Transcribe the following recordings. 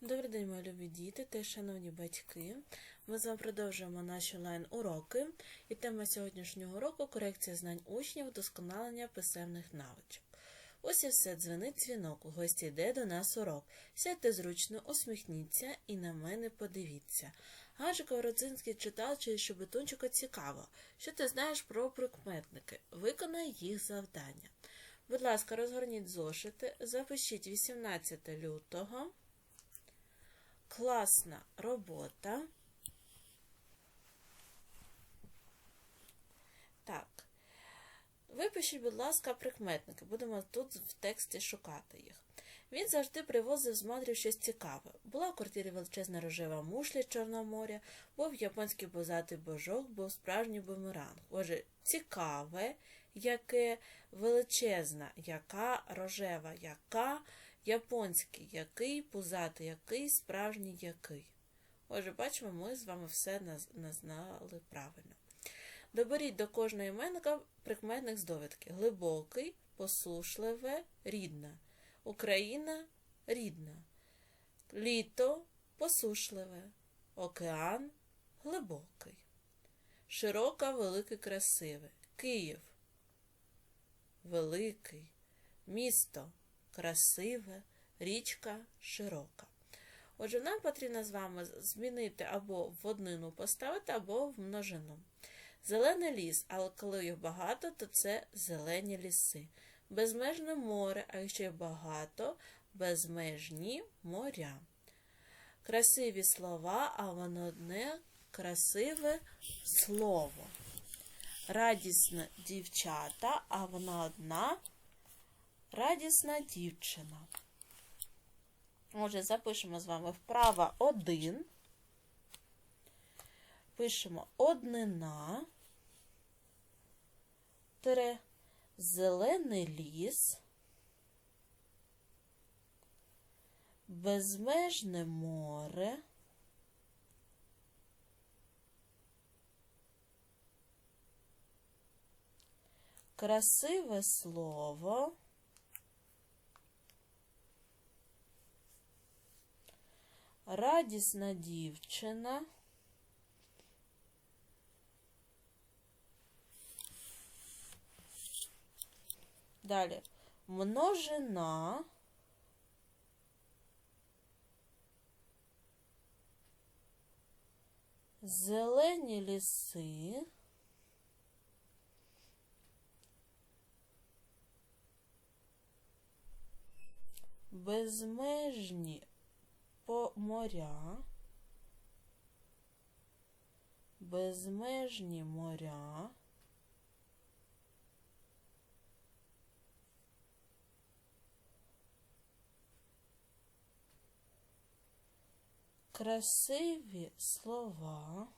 Добрий день, мої любі діти та шановні батьки. Ми з вами продовжуємо наші онлайн-уроки. І тема сьогоднішнього уроку корекція знань учнів, вдосконалення писемних навичок. Ось і все, дзвенить дзвінок. У гості йде до нас урок. Сядьте зручно, усміхніться і на мене подивіться. Гаджиков Родзинський читав чи щебетунчика цікаво. Що ти знаєш про прикметники? Виконай їх завдання. Будь ласка, розгорніть зошити, запишіть 18 лютого. Класна робота. Так. Випишіть, будь ласка, прикметники. Будемо тут в тексті шукати їх. Він завжди привозив з мандрів щось цікаве. Була в квартирі величезна рожева мушля з Чорного моря, був японський бозатий божок, був справжній бумеранг. Отже, цікаве, яке величезна, яка рожева, яка японський, який, пузатий, який, справжній який. Отже, бачимо, ми з вами все назнали правильно. Доберіть до кожного іменника прикметник з довідки. Глибокий, посушливе, рідна. Україна рідна. Літо посушливе. Океан глибокий. Широка, великий, красиве. Київ. Великий. Місто красиве, річка широка. Отже, нам потрібно з вами змінити або в однину поставити, або в множину. Зелений ліс, але коли їх багато, то це зелені ліси. Безмежне море, а якщо їх багато, безмежні моря. Красиві слова, а воно одне красиве слово. Радісна дівчата, а вона одна радісна дівчина. Отже, запишемо з вами вправа 1. Пишемо однина, тире, зелений ліс, безмежне море, красиве слово. Радісна дівчина. Далі множина. Зелені ліси. Безмежні по моря, безмежні моря, красиві слова.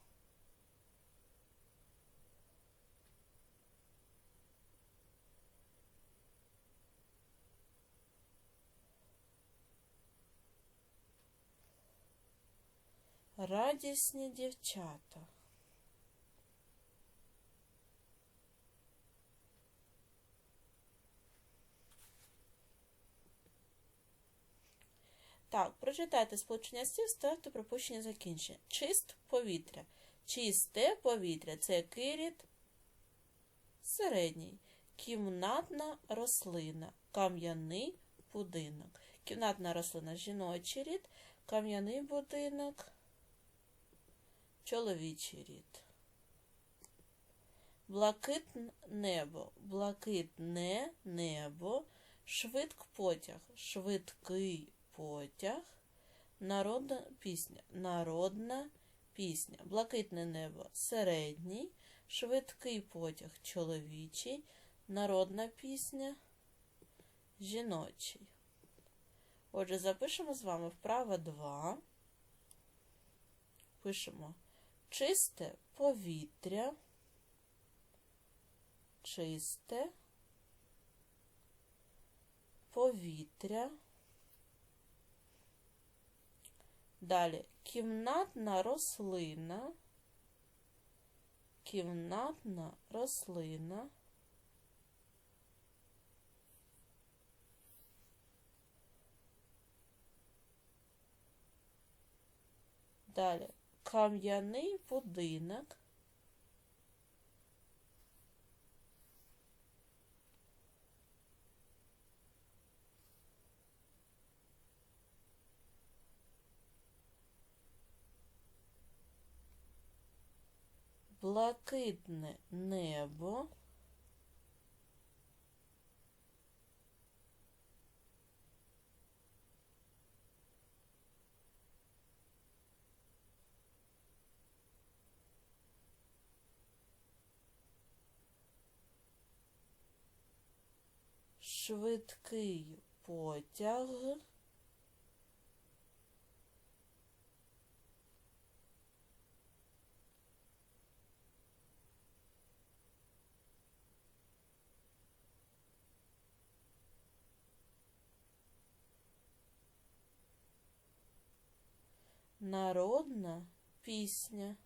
Радісні дівчата. Так, прочитайте сполучення слів, ставте пропущення закінчення. Чист повітря. Чисте повітря це який рід? Середній. Кімнатна рослина. Кам'яний будинок. Кімнатна рослина жіночий рід. Кам'яний будинок чоловічий рід. Блакитне небо, блакитне небо, швидк потяг, швидкий потяг, народна пісня, народна пісня, блакитне небо середній, швидкий потяг чоловічий, народна пісня жіночий. Отже, запишемо з вами вправо 2. Пишемо чисте повітря, чисте повітря. Далі кімнатна рослина, кімнатна рослина. Далі кам'яний будинок. Блакитне небо. Швидкий потяг. Народна пісня.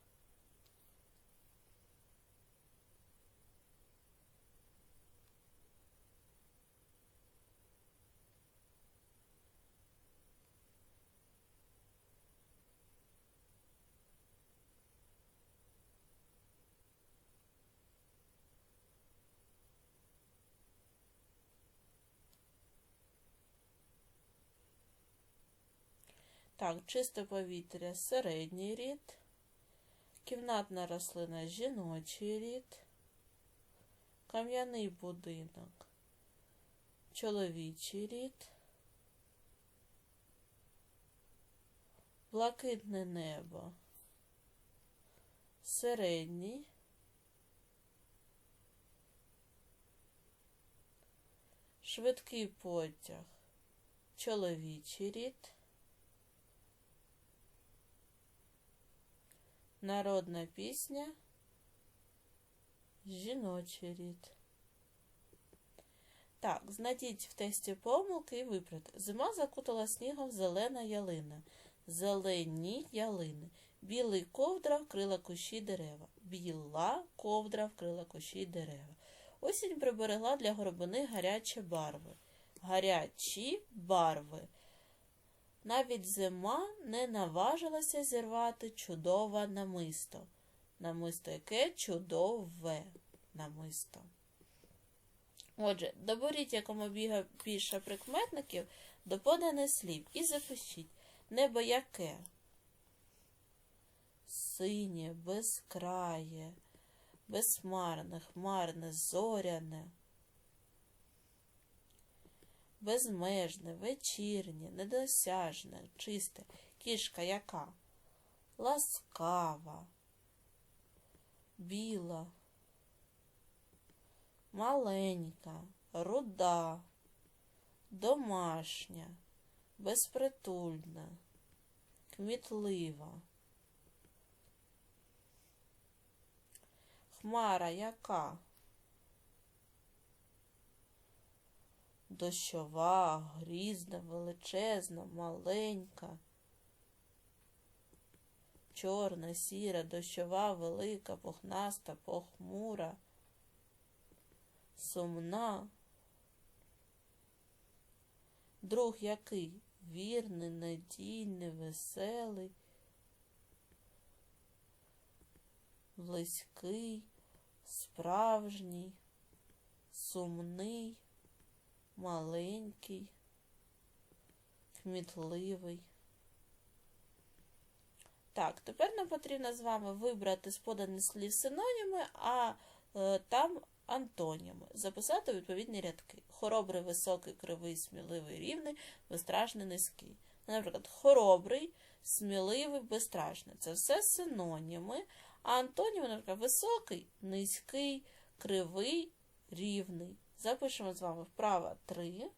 Так, чисте повітря середній рід, кімнатна рослина жіночий рід, кам'яний будинок, чоловічий рід, блакитне небо, середній, швидкий потяг, чоловічий рід. Народна пісня, жіночий рід. Так, знайдіть в тесті помилки і виправте. Зима закутала снігом зелена ялина. Зелені ялини. Білий ковдра вкрила кущі дерева. Біла ковдра вкрила кущі дерева. Осінь приберегла для горобини гарячі барви. Гарячі барви. Навіть зима не наважилася зірвати чудове намисто. Намисто яке чудове намисто. Отже, доберіть якомога більше прикметників до поданих слів і запишіть небо яке. Синє, безкрає, безхмарне, хмарне, зоряне безмежне, вечірнє, недосяжне, чисте, кішка яка? Ласкава, біла, маленька, руда, домашня, безпритульна, кмітлива. Хмара яка? Дощова, грізна, величезна, маленька, чорна, сіра, дощова, велика, пухнаста, похмура, сумна. Друг який? Вірний, надійний, веселий, близький, справжній, сумний маленький, кмітливий. Так, тепер нам потрібно з вами вибрати з поданих слів синоніми, а е, там антоніми. Записати відповідні рядки. Хоробрий, високий, кривий, сміливий, рівний, безстрашний, низький. Наприклад, хоробрий, сміливий, безстрашний. Це все синоніми. А антоніми, наприклад, високий, низький, кривий, рівний. Запишемо з вами вправо 3.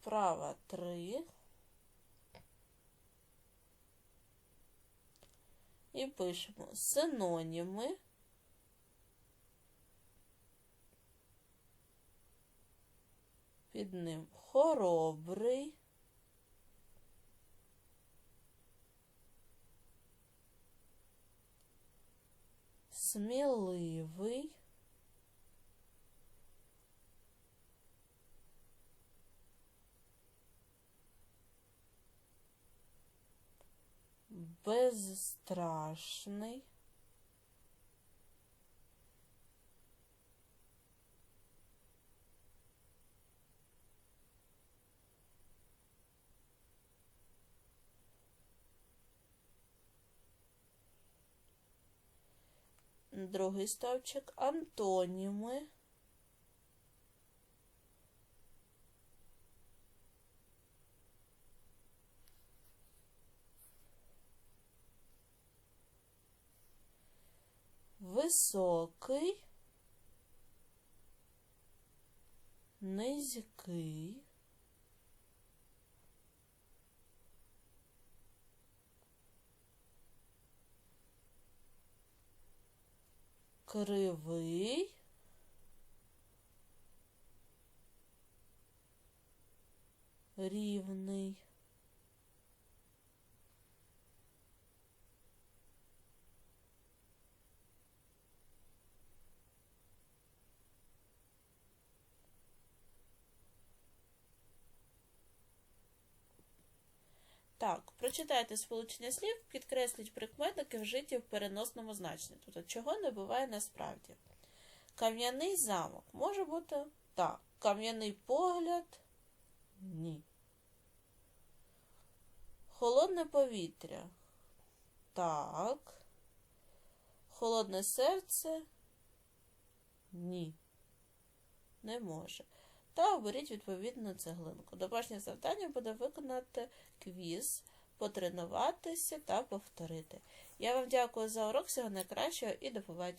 Вправо 3. І пишемо синоніми. Під ним хоробрий. сміливий, безстрашний. Другий стовпчик антоніми. Високий, низький, кривий, рівний. Так, прочитайте сполучення слів, підкресліть прикметники вжиті в переносному значенні. Тобто, чого не буває насправді. Кам'яний замок може бути так. Кам'яний погляд ні. Холодне повітря. Так. Холодне серце ні. Не може. Та оберіть відповідну цеглинку. Домашнє завдання буде виконати квіз, потренуватися та повторити. Я вам дякую за урок, всього найкращого і до побачення.